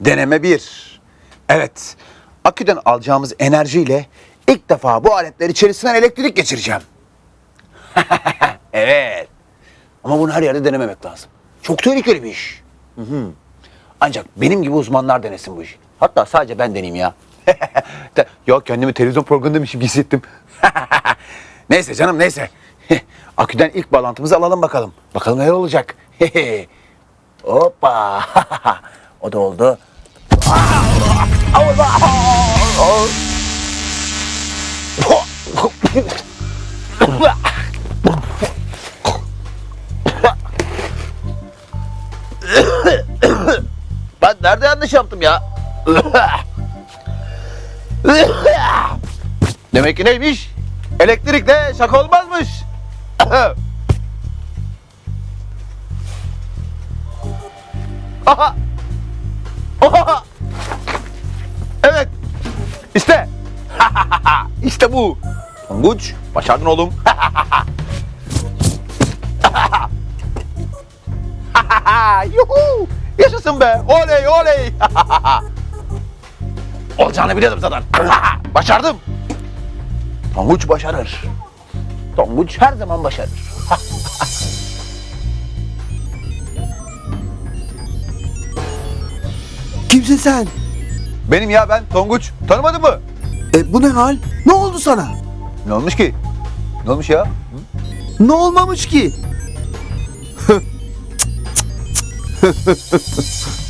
Deneme 1. Evet. Aküden alacağımız enerjiyle ilk defa bu aletler içerisinden elektrik geçireceğim. evet. Ama bunu her yerde denememek lazım. Çok tehlikeli bir iş. Ancak benim gibi uzmanlar denesin bu işi. Hatta sadece ben deneyeyim ya. Ya kendimi televizyon programındaymışım hissettim. neyse canım neyse. Aküden ilk bağlantımızı alalım bakalım. Bakalım neler olacak. Hoppa. o da oldu. Ben nerede yanlış yaptım ya? Demek ki neymiş? Elektrikle şaka olmazmış. Aha. Oha. Evet. İşte. işte bu. Tonguç, başardın oğlum. Yuhu! Yaşasın be. Oley oley. Olacağını biliyordum zaten. Başardım. Tonguç başarır. Tonguç her zaman başarır. Kimsin sen? Benim ya ben Tonguç. Tanımadın mı? E, bu ne hal? Ne oldu sana? Ne olmuş ki? Ne olmuş ya? Ne olmamış ki?